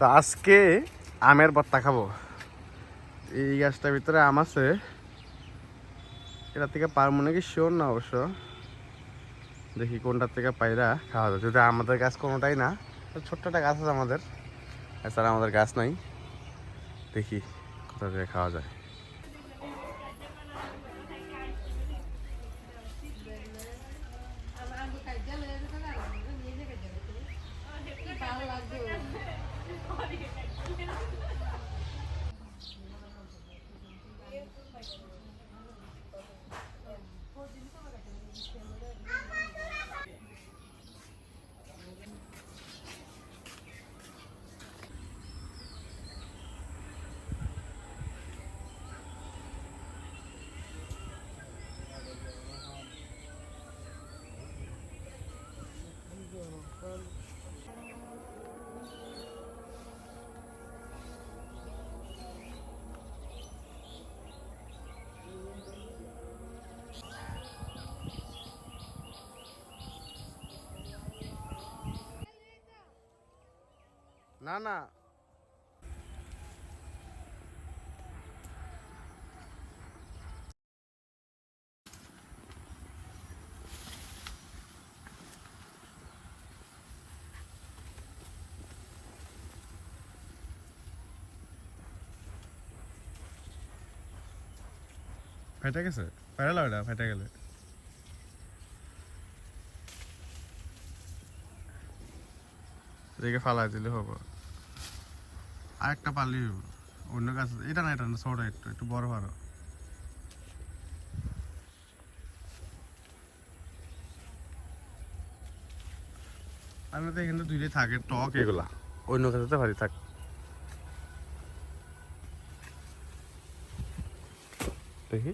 তো আজকে আমের ভর্তা খাব। এই গাছটার ভিতরে আম আছে। এটা থেকে পারব নাকি? শিওর না অবশ্য। দেখি কোনটার থেকে পাইরা খাওয়া যায়। যদি আমাদের গাছ কোনোটাই না ছোট্ট একটা গাছ আছে আমাদের। এছাড়া আমাদের গাছ নাই। দেখি কোথা থেকে খাওয়া যায়। না না। ফেটে গেছে? ফেরালো এটা ফেটে গেলে। এদিকে ফালাই দিলে হবে। আর একটা হবে অন্য গাছ এটা না এটা না ছোট একটু একটু বড় বড় আমি তো এখানে দুইটাই থাকে টক এগুলা। অন্য গাছতে ভারী থাক। দেখি।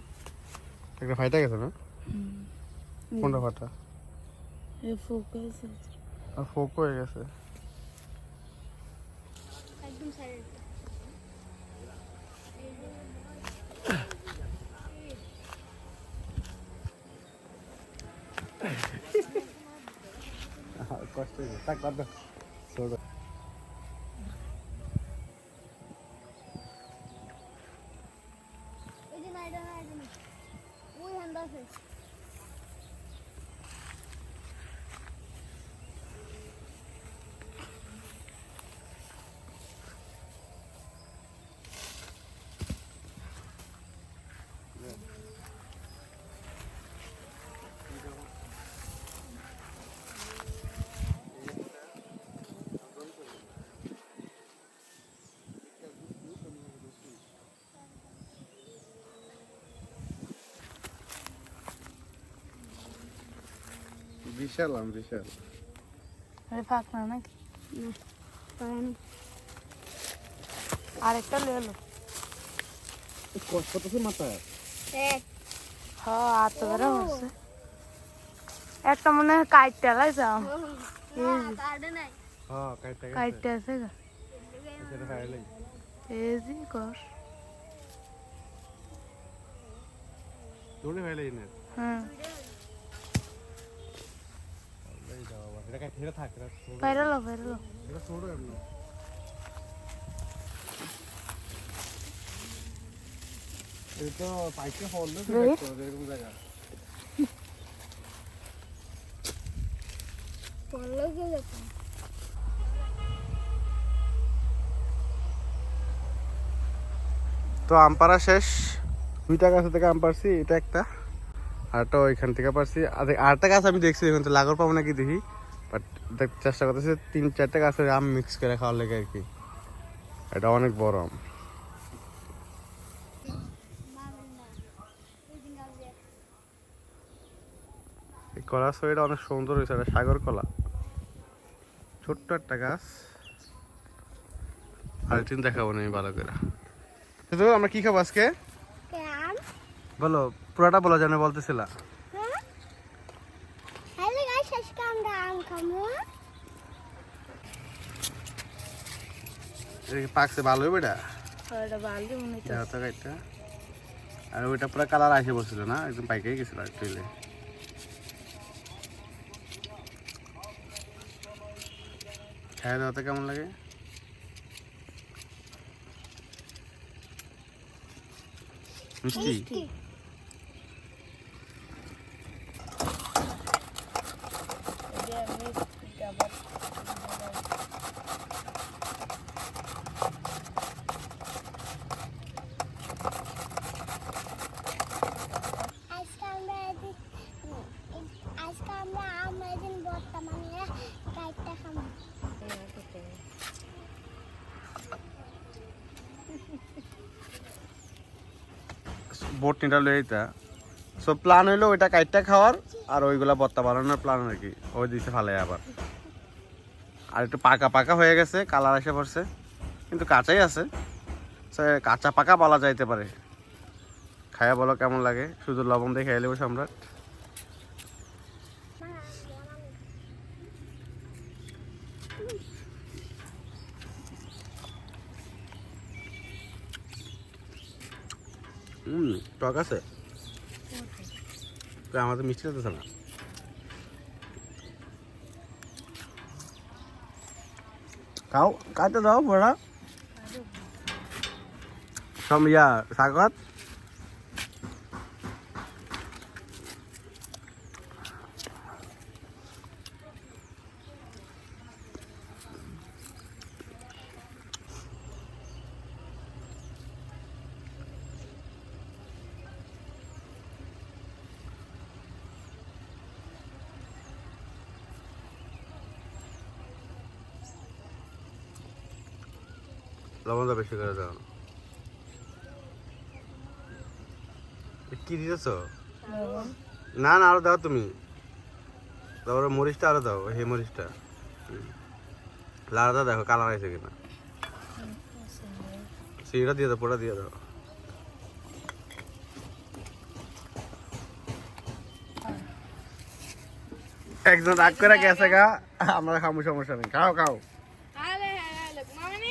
একটা ফাইটা গেছে না? কোনটা ফাটা? এ ফোকাস আর ফোক হয়ে গেছে। কষ্ট হয়েছে থাক বাদ দাও ছোট ওই যে না এটা না এটা না ওই হ্যান্ড আছে বিশাল আম বিশাল। আরে ফাঁক না নাকি? আরেকটা লেলো কষ্ট তো মাথায়? এক। হ্যাঁ আর তো বেরো হচ্ছে একটা মনে হয় কাইটটা লাইছে আম হ্যাঁ কাইটটা আছে গা। যে কর। দৌড়ে না। হ্যাঁ এই যাও বাবা এটা কাইটা এটা থাক এটা ছোট বাইরেলো বাইরেলো তো পাইকে হল না রোহিত? এরকম জায়গা। পড়ল গেলে তো আম পাড়া শেষ। দুইটা গাছ থেকে আম পারছি এটা একটা। আরটা ওইখান থেকে পারছি আর আরেকটা গাছ আমি দেখছি এখান থেকে লাগর পাবো নাকি দেখি। বাট চেষ্টা করতেছি তিন চারটা গাছের আম মিক্স করে খাওয়ার লেগে আর কি। এটা অনেক বড় আম। এই কলা ছবিটা অনেক সুন্দর হয়েছে এটা সাগর কলা। ছোট্ট একটা গাছ। আরেকদিন দেখাবো না আমি ভালো করে। তো আমরা কি খাব আজকে? বলো পুরাটা বলো জানে বলতেছিলা। হ্যালো গাইস আজকে আমরা আম কি পাকছে? ভালো হবে এটা? আর কাইটটা। আর ওইটা পুরো কালার আসে বসছিল না? একদম পাইকাই গেছিল একটু হইলে। খাওয়া দাওয়াতে কেমন লাগে? মিষ্টি আজকে আমরা এদিক- আজকে আমরা আমরা এদিন বর্তমানে কাইটটা খাব বটনিটা লয়ে যেতা সো প্ল্যান হইল ওইটা কাইটটা খাওয়ার, আর ওইগুলা বত্তা বানানোর প্ল্যান আর কি। ওই দিছে ফালে আবার। আর একটু পাকা পাকা হয়ে গেছে, কালার এসে পড়ছে। কিন্তু কাঁচাই আছে। সে কাঁচা পাকা বলা যাইতে পারে। খায়া বলো কেমন লাগে। শুধু লবণ দিয়ে নেব সম্রাট। হুম টক আছে? আমাদের মিষ্টি লাগতেছে না। খাও কাটে দাও বড়া। সব ইয়া স্বাগত। লবণটা বেশি করে দাও। কি দিতেছ? না না, আরও দাও তুমি। তারপরে মরিচটা আরও দাও হে মরিচটা। লাড়াটা দেখো কালার আছে কিনা। সিঁড়িটা দিয়ে দাও পোড়া দিয়ে দাও। একজন রাগ করে গেছে গা। আমরা খামু সমস্যা নেই। খাও খাও।